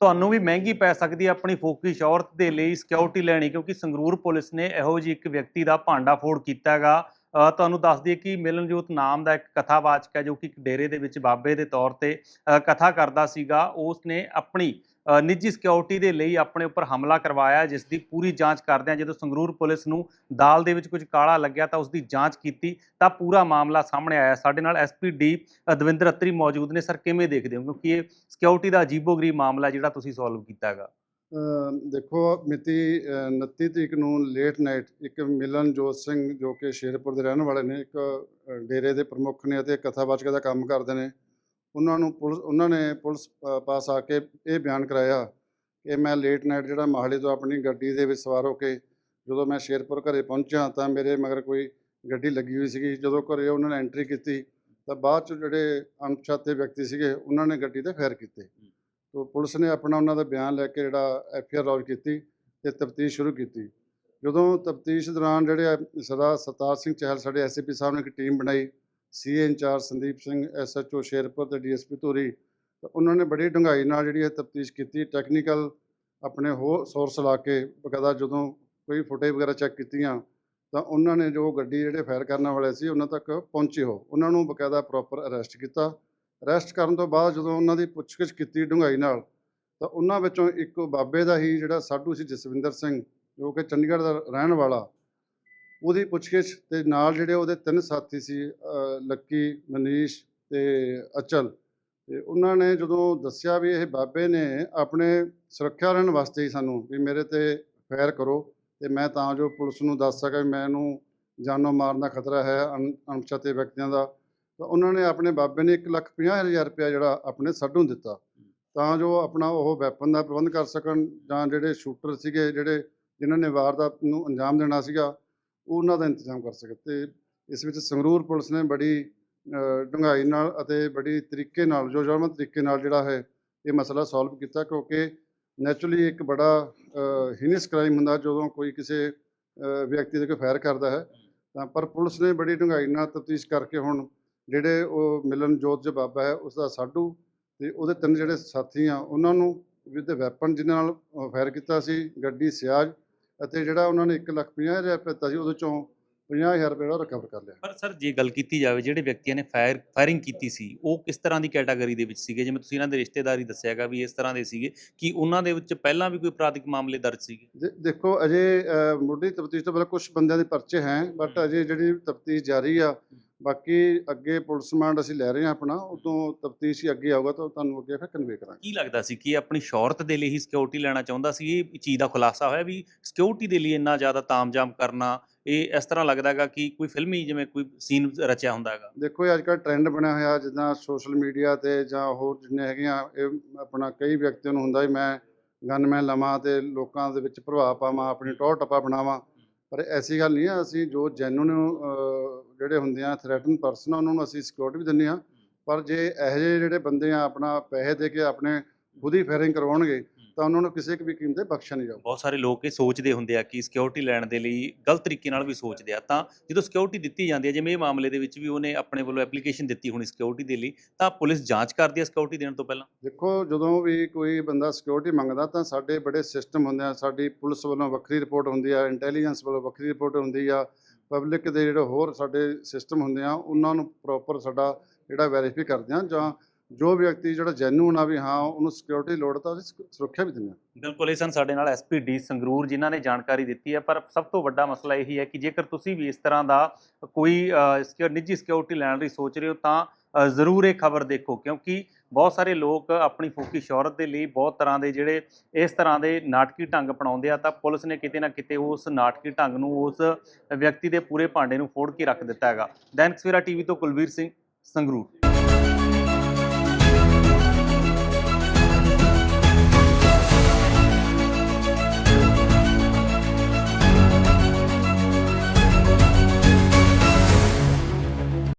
ਤੁਹਾਨੂੰ ਵੀ ਮਹਿੰਗੀ ਪੈ ਸਕਦੀ ਹੈ ਆਪਣੀ ਫੋਕੀ ਔਰਤ ਦੇ ਲਈ ਸਿਕਿਉਰਿਟੀ ਲੈਣੀ, ਕਿਉਂਕਿ ਸੰਗਰੂਰ ਪੁਲਿਸ ਨੇ ਇਹੋ ਜਿਹੀ ਇੱਕ ਵਿਅਕਤੀ ਦਾ ਭਾਂਡਾ ਫੋੜ ਕੀਤਾ ਹੈਗਾ। ਤੁਹਾਨੂੰ ਦੱਸ ਦਈਏ ਕਿ ਮਿਲਨਜੋਤ ਨਾਮ ਦਾ ਇੱਕ ਕਥਾਵਾਚਕ ਹੈ, ਜੋ ਕਿ ਇੱਕ ਡੇਰੇ ਦੇ ਵਿੱਚ ਬਾਬੇ ਦੇ ਤੌਰ ਤੇ ਕਥਾ ਕਰਦਾ ਸੀਗਾ। ਉਸ ਨੇ ਆਪਣੀ ਨਿੱਜੀ ਸਿਕਿਉਰਿਟੀ ਦੇ ਲਈ ਆਪਣੇ ਉੱਪਰ ਹਮਲਾ ਕਰਵਾਇਆ ਜਿਸ ਦੀ ਪੂਰੀ ਜਾਂਚ ਕਰਦਿਆਂ ਜਦੋਂ ਸੰਗਰੂਰ ਪੁਲਿਸ ਨੂੰ ਦਾਲ ਦੇ ਵਿੱਚ ਕੁਝ ਕਾਲਾ ਲੱਗਿਆ ਤਾਂ ਉਸ ਦੀ ਜਾਂਚ ਕੀਤੀ ਤਾਂ ਪੂਰਾ ਮਾਮਲਾ ਸਾਹਮਣੇ ਆਇਆ। ਸਾਡੇ ਨਾਲ ਐਸਪੀ ਡੀ ਦਵਿੰਦਰ ਅੱਤਰੀ ਮੌਜੂਦ ਨੇ। ਸਰ ਕਿਵੇਂ ਦੇਖਦੇ ਹੋ? ਕਿਉਂਕਿ ਇਹ ਸਿਕਿਉਰਿਟੀ ਦਾ ਅਜੀਬੋ-ਗਰੀਬ ਮਾਮਲਾ ਜਿਹੜਾ ਤੁਸੀਂ ਸੋਲਵ ਕੀਤਾ ਹੈਗਾ। ਦੇਖੋ ਮਿਤੀ ਅ, 29 ਤਰੀਕ ਨੂੰ ਲੇਟ ਨਾਈਟ ਇੱਕ ਮਿਲਨਜੋਤ ਸਿੰਘ ਜੋ ਕਿ ਸ਼ੇਰਪੁਰ ਦੇ ਰਹਿਣ ਵਾਲੇ ਨੇ ਇੱਕ ਡੇਰੇ ਦੇ ਪ੍ਰਮੁੱਖ ਨੇ ਅਤੇ ਕਥਾਵਾਚਕ ਦਾ ਕੰਮ ਕਰਦੇ ਨੇ। ਉਹਨਾਂ ਨੂੰ ਪੁਲਿਸ, ਉਹਨਾਂ ਨੇ ਪੁਲਿਸ ਪਾਸ ਆ ਕੇ ਇਹ ਬਿਆਨ ਕਰਾਇਆ ਕਿ ਮੈਂ ਲੇਟ ਨਾਈਟ ਜਿਹੜਾ ਮਾਹਲੀ ਤੋਂ ਆਪਣੀ ਗੱਡੀ ਦੇ ਵਿੱਚ ਸਵਾਰ ਹੋ ਕੇ ਜਦੋਂ ਮੈਂ ਸ਼ੇਰਪੁਰ ਘਰੇ ਪਹੁੰਚਿਆ ਤਾਂ ਮੇਰੇ ਮਗਰ ਕੋਈ ਗੱਡੀ ਲੱਗੀ ਹੋਈ ਸੀਗੀ। ਜਦੋਂ ਘਰੇ ਉਹਨਾਂ ਨੇ ਐਂਟਰੀ ਕੀਤੀ ਤਾਂ ਬਾਅਦ ਚ ਜਿਹੜੇ ਅਣਪਛਾਤੇ ਵਿਅਕਤੀ ਸੀਗੇ ਉਹਨਾਂ ਨੇ ਗੱਡੀ ਤੇ ਫਾਇਰ ਕੀਤੇ। ਤੋ ਪੁਲਿਸ ਨੇ ਆਪਣਾ ਉਹਨਾਂ ਦਾ ਬਿਆਨ ਲੈ ਕੇ ਜਿਹੜਾ ਐਫ ਆਰ ਲੌਜ ਕੀਤੀ ਤੇ ਤਫਤੀਸ਼ ਸ਼ੁਰੂ ਕੀਤੀ। ਜਦੋਂ ਤਫਤੀਸ਼ ਦੌਰਾਨ ਜਿਹੜੇ ਸਰਦਾਰ ਸਤਾਰ ਸਿੰਘ ਚਹਿਲ ਸਾਡੇ ਐਸਪੀ ਸਾਹਿਬ ਨੇ ਇੱਕ ਟੀਮ ਬਣਾਈ CIA incharge Sandeep Singh, SHO Sherpur ਤੇ ਡੀਐਸਪੀ ਧੂਰੀ, ਤਾਂ ਉਹਨਾਂ ਨੇ ਬੜੀ ਡੂੰਘਾਈ ਨਾਲ ਜਿਹੜੀ ਇਹ ਤਫਤੀਸ਼ ਕੀਤੀ ਟੈਕਨੀਕਲ ਆਪਣੇ ਹੋਰ ਸੋਰਸ ਲਾ ਕੇ, ਬਕਾਇਦਾ ਜਦੋਂ ਕੋਈ ਫੁਟੇਜ ਵਗੈਰਾ ਚੈੱਕ ਕੀਤੀਆਂ, ਤਾਂ ਉਹਨਾਂ ਨੇ ਜੋ ਗੱਡੀ ਜਿਹੜੇ ਫਾਇਰ ਕਰਨ ਵਾਲੇ ਸੀ, ਉਹਨਾਂ ਤੱਕ ਪਹੁੰਚੇ ਹੋ ਉਹਨਾਂ ਨੂੰ ਬਕਾਇਦਾ ਪ੍ਰੋਪਰ ਅਰੈਸਟ ਕੀਤਾ। ਅਰੈਸਟ ਕਰਨ ਤੋਂ ਬਾਅਦ ਜਦੋਂ ਉਹਨਾਂ ਦੀ ਪੁੱਛਗਿੱਛ ਕੀਤੀ ਡੂੰਘਾਈ ਨਾਲ, ਤਾਂ ਉਹਨਾਂ ਵਿੱਚੋਂ ਇੱਕ ਬਾਬੇ ਦਾ ਹੀ ਜਿਹੜਾ ਸਾਧੂ ਸੀ ਜਸਵਿੰਦਰ ਸਿੰਘ, ਜੋ ਕਿ ਚੰਡੀਗੜ੍ਹ ਦਾ ਰਹਿਣ ਵਾਲਾ ਉਹਦੀ ਪੁੱਛਗਿੱਛ ਤੇ ਨਾਲ ਜਿਹੜੇ ਉਹਦੇ ਤਿੰਨ ਸਾਥੀ ਸੀ ਲੱਕੀ, ਮਨੀਸ਼ ਤੇ ਅਚਲ। ਤੇ ਉਹਨਾਂ ਨੇ ਜਦੋਂ ਦੱਸਿਆ ਵੀ ਇਹ ਬਾਬੇ ਨੇ ਆਪਣੇ ਸੁਰੱਖਿਆ ਰਹਿਣ ਵਾਸਤੇ ਹੀ ਸਾਨੂੰ ਵੀ ਮੇਰੇ ਤੇ ਫਾਇਰ ਕਰੋ ਤੇ ਮੈਂ ਤਾਂ ਜੋ ਪੁਲਿਸ ਨੂੰ ਦੱਸ ਸਕਾਂ ਵੀ ਮੈਨੂੰ ਜਾਨੋਂ ਮਾਰਨ ਦਾ ਖਤਰਾ ਹੈ, ਅਣ- ਅਣਪਛਾਤੇ ਵਿਅਕਤੀਆਂ ਦਾ। ਤਾਂ ਉਹਨਾਂ ਨੇ ਆਪਣੇ ਬਾਬੇ ਨੇ 150000 ਰੁਪਇਆ ਜਿਹੜਾ ਆਪਣੇ ਸਾਡੋਂ ਦਿੱਤਾ। ਤਾਂ ਜੋ ਆਪਣਾ ਉਹ ਵੈਪਨ ਦਾ ਪ੍ਰਬੰਧ ਕਰ ਸਕਣ ਜਾਂ ਜਿਹੜੇ ਸ਼ੂਟਰ ਸੀਗੇ, ਜਿਹੜੇ ਜਿਨ੍ਹਾਂ ਨੇ ਵਾਰਦਾਤ ਨੂੰ ਅੰਜਾਮ ਦੇਣਾ ਸੀਗਾ ਉਹਨਾਂ ਦਾ ਇੰਤਜ਼ਾਮ ਕਰ ਸਕੇ ਤੇ ਇਸ ਵਿੱਚ ਸੰਗਰੂਰ ਪੁਲਿਸ ਨੇ ਬੜੀ ਅ, ਡੂੰਘਾਈ ਨਾਲ ਅਤੇ ਬੜੀ ਤਰੀਕੇ ਨਾਲ ਜੋ ਤਰੀਕੇ ਨਾਲ ਜਿਹੜਾ ਹੈ ਇਹ ਮਸਲਾ ਸੋਲਵ ਕੀਤਾ ਕਿਉਂਕਿ ਨੈਚੁਰਲੀ ਇੱਕ ਬੜਾ ਹੀਨਸ ਕ੍ਰਾਈਮ ਹੁੰਦਾ ਜਦੋਂ ਕੋਈ ਕਿਸੇ ਵਿਅਕਤੀ ਦੇ ਕੋਈ ਫਾਇਰ ਕਰਦਾ ਹੈ। ਤਾਂ ਪਰ ਪੁਲਿਸ ਨੇ ਬੜੀ ਡੂੰਘਾਈ ਨਾਲ ਤਫਤੀਸ਼ ਕਰਕੇ ਹੁਣ ਜਿਹੜੇ ਉਹ ਮਿਲਨ ਜੋਤ ਜੋ ਬਾਬਾ ਹੈ ਉਸ ਦਾ ਸਾਡੂ ਤੇ ਉਹਦੇ ਤਿੰਨ ਜਿਹੜੇ ਸਾਥੀ ਆ ਉਹਨਾਂ ਨੂੰ ਵਿਦ ਵੈਪਨ ਜਿਨ੍ਹਾਂ ਨਾਲ ਫਾਇਰ ਕੀਤਾ ਸੀ ਗੱਡੀ ਸਿਆਜ ਅਤੇ ਜਿਹੜਾ ਉਹਨਾਂ ਨੇ 1 ਲੱਖ ਪੰਜਾਹ ਹਜ਼ਾਰ ਰੁਪਏ ਦਿੱਤਾ ਸੀ ਉਹਦੇ ਚੋਂ 50000 ਰੁਪਏ ਜਿਹੜਾ ਰਿਕਵਰ ਕਰ ਲਿਆ। ਪਰ ਸਰ ਜੇ ਗੱਲ ਕੀਤੀ ਜਾਵੇ ਜਿਹੜੇ ਵਿਅਕਤੀਆਂ ਨੇ ਫਾਇਰ ਫਾਇਰਿੰਗ ਕੀਤੀ ਸੀ ਉਹ ਕਿਸ ਤਰ੍ਹਾਂ ਦੀ ਕੈਟਾਗਰੀ ਦੇ ਵਿੱਚ ਸੀਗੇ? ਜਿਵੇਂ ਤੁਸੀਂ ਇਹਨਾਂ ਦੇ ਰਿਸ਼ਤੇਦਾਰੀ ਦੱਸਿਆਗਾ ਵੀ ਇਸ ਤਰ੍ਹਾਂ ਦੇ ਸੀਗੇ ਕਿ ਉਹਨਾਂ ਦੇ ਵਿੱਚ ਪਹਿਲਾਂ ਵੀ ਕੋਈ ਅਪਰਾਧਿਕ ਮਾਮਲੇ ਦਰਜ ਸੀਗੇ? ਦੇਖੋ ਅਜੇ ਮੁੱਢਲੀ ਤਫਤੀਸ਼ ਤੋਂ ਪਹਿਲਾਂ ਕੁਝ ਬੰਦਿਆਂ ਦੇ ਪਰਚੇ ਹੈ ਬਟ ਅਜੇ ਜਿਹੜੀ ਤਫਤੀਸ਼ ਜਾਰੀ ਆ ਬਾਕੀ ਅੱਗੇ ਪੁਲਿਸ ਰਿਮਾਂਡ ਅਸੀਂ ਲੈ ਰਹੇ ਹਾਂ ਆਪਣਾ ਉਦੋਂ ਤਫਤੀਸ਼ ਹੀ ਅੱਗੇ ਆਊਗਾ ਤਾਂ ਤੁਹਾਨੂੰ ਅੱਗੇ ਫਿਰ ਕਨਵੇ ਕਰਾਂਗੇ। ਕੀ ਲੱਗਦਾ ਸੀ ਕਿ ਇਹ ਆਪਣੀ ਸ਼ੌਹਰਤ ਦੇ ਲਈ ਹੀ ਸਿਕਿਉਰਿਟੀ ਲੈਣਾ ਚਾਹੁੰਦਾ ਸੀ? ਇਹ ਚੀਜ਼ ਦਾ ਖੁਲਾਸਾ ਹੋਇਆ ਵੀ ਸਿਕਿਉਰਿਟੀ ਦੇ ਲਈ ਇੰਨਾ ਜ਼ਿਆਦਾ ਤਾਮਝਾਮ ਕਰਨਾ ਇਹ ਇਸ ਤਰ੍ਹਾਂ ਲੱਗਦਾ ਹੈਗਾ ਕਿ ਕੋਈ ਫਿਲਮੀ ਜਿਵੇਂ ਕੋਈ ਸੀਨ ਰਚਿਆ ਹੁੰਦਾ ਹੈਗਾ? ਦੇਖੋ ਅੱਜ ਕੱਲ੍ਹ ਟ੍ਰੈਂਡ ਬਣਿਆ ਹੋਇਆ ਜਿੱਦਾਂ ਸੋਸ਼ਲ ਮੀਡੀਆ ਤੇ ਜਾਂ ਹੋਰ ਜਿੰਨੇ ਹੈਗੀਆਂ ਇਹ ਆਪਣਾ ਕਈ ਵਿਅਕਤੀਆਂ ਨੂੰ ਹੁੰਦਾ ਵੀ ਮੈਂ ਗਨਮੈਨ ਲਵਾਂ ਤੇ ਲੋਕਾਂ ਦੇ ਵਿੱਚ ਪ੍ਰਭਾਵ ਪਾਵਾਂ ਆਪਣੀ ਟੌਰ ਟੱਪਾ ਬਣਾਵਾਂ। ਪਰ ਐਸੀ ਗੱਲ ਨਹੀਂ ਹੈ ਅਸੀਂ ਜੋ ਜੈਨੂਨ ਜਿਹੜੇ ਹੁੰਦੇ ਆ ਥ੍ਰੈਟਨ ਪਰਸਨ ਉਹਨਾਂ ਨੂੰ ਅਸੀਂ ਸਿਕਿਉਰਿਟੀ ਵੀ ਦਿੰਦੇ ਆ ਪਰ ਜੇ ਇਹੋ ਜਿਹੇ ਜਿਹੜੇ ਬੰਦੇ ਆ ਆਪਣਾ ਪੈਸੇ ਦੇ ਕੇ ਆਪਣੇ ਖੁਦ ਹੀ ਫਾਇਰਿੰਗ ਕਰਵਾਉਣਗੇ ਤਾਂ ਉਹਨਾਂ ਨੂੰ ਕਿਸੇ ਵੀ ਕੀਮਤ ਤੇ ਬਖਸ਼ਿਆ ਨਹੀਂ ਜਾਊਗਾ। ਬਹੁਤ ਸਾਰੇ ਲੋਕ ਇਹ ਸੋਚਦੇ ਹੁੰਦੇ ਆ ਕਿ ਸਿਕਿਉਰਿਟੀ ਲੈਣ ਦੇ ਲਈ ਗਲਤ ਤਰੀਕੇ ਨਾਲ ਵੀ ਸੋਚਦੇ ਆ। ਤਾਂ ਜਦੋਂ ਸਿਕਿਉਰਿਟੀ ਦਿੱਤੀ ਜਾਂਦੀ ਹੈ ਜਿਵੇਂ ਇਹ ਮਾਮਲੇ ਦੇ ਵਿੱਚ ਵੀ ਉਹਨੇ ਆਪਣੇ ਵੱਲੋਂ ਐਪਲੀਕੇਸ਼ਨ ਦਿੱਤੀ ਹੋਣੀ ਸਿਕਿਉਰਿਟੀ ਦੇ ਲਈ ਤਾਂ ਪੁਲਿਸ ਜਾਂਚ ਕਰਦੀ ਹੈ ਸਿਕਿਉਰਿਟੀ ਦੇਣ ਤੋਂ ਪਹਿਲਾਂ? ਦੇਖੋ ਜਦੋਂ ਵੀ ਕੋਈ ਬੰਦਾ ਸਿਕਿਉਰਿਟੀ ਮੰਗਦਾ ਤਾਂ ਸਾਡੇ ਬੜੇ ਸਿਸਟਮ ਹੁੰਦੇ ਆ। ਸਾਡੀ ਪੁਲਿਸ ਵੱਲੋਂ ਵੱਖਰੀ ਰਿਪੋਰਟ ਹੁੰਦੀ ਆ ਇੰਟੈਲੀਜੈਂਸ ਵੱਲੋਂ ਵੱਖਰੀ ਰਿਪੋਰਟ ਹੁੰਦੀ ਆ। ਪਬਲਿਕ ਦੇ ਜਿਹੜੇ ਹੋਰ ਸਾਡੇ ਸਿਸਟਮ ਹੁੰਦੇ ਆ ਉਹਨਾਂ ਨੂੰ ਪ੍ਰੋਪਰ ਸਾਡਾ ਜਿਹੜਾ ਵੈਰੀਫਾਈ ਕਰਦੇ ਆ ਜਾਂ ਜੋ ਵਿਅਕਤੀ ਜਿਹੜਾ ਜੈਨੂਨ ਆ ਵੀ ਹਾਂ ਉਹਨੂੰ ਸਿਕਿਉਰਿਟੀ ਲੋੜ ਤਾਂ ਉਹਦੀ ਸੁਰੱਖਿਆ ਵੀ ਦਿੰਦੇ ਆ। ਬਿਲਕੁਲ ਇਹ ਸਨ ਸਾਡੇ ਨਾਲ ਐਸਪੀਡੀ ਸੰਗਰੂਰ ਜਿਨ੍ਹਾਂ ਨੇ ਜਾਣਕਾਰੀ ਦਿੱਤੀ ਹੈ ਪਰ ਸਭ ਤੋਂ ਵੱਡਾ ਮਸਲਾ ਇਹੀ ਹੈ ਕਿ ਜੇਕਰ ਤੁਸੀਂ ਵੀ ਇਸ ਤਰ੍ਹਾਂ ਦਾ ਕੋਈ ਅ, ਨਿੱਜੀ ਸਿਕਿਉਰਿਟੀ ਲੈਣ ਦੀ ਸੋਚ ਰਹੇ ਹੋ ਤਾਂ ਜ਼ਰੂਰ ਇਹ ਖਬਰ ਦੇਖੋ ਕਿਉਂਕਿ ਬਹੁਤ ਸਾਰੇ ਲੋਕ ਆਪਣੀ ਫੋਕੀ ਸ਼ੌਹਰਤ ਦੇ ਲਈ ਬਹੁਤ ਤਰ੍ਹਾਂ ਦੇ ਜਿਹੜੇ ਇਸ ਤਰ੍ਹਾਂ ਦੇ ਨਾਟਕੀ ਢੰਗ ਅਪਣਾਉਂਦੇ ਆ, ਤਾਂ ਪੁਲਿਸ ਨੇ ਕਿਤੇ ਨਾ ਕਿਤੇ ਉਸ ਨਾਟਕੀ ਢੰਗ ਨੂੰ ਉਸ ਵਿਅਕਤੀ ਦੇ ਪੂਰੇ ਭਾਂਡੇ ਨੂੰ ਫੋੜ ਕੇ ਰੱਖ ਦਿੱਤਾ ਹੈਗਾ। ਦੈਨਿਕ ਸਵੇਰਾ ਟੀਵੀ ਤੋਂ ਕੁਲਵੀਰ ਸਿੰਘ ਸੰਗਰੂਰ।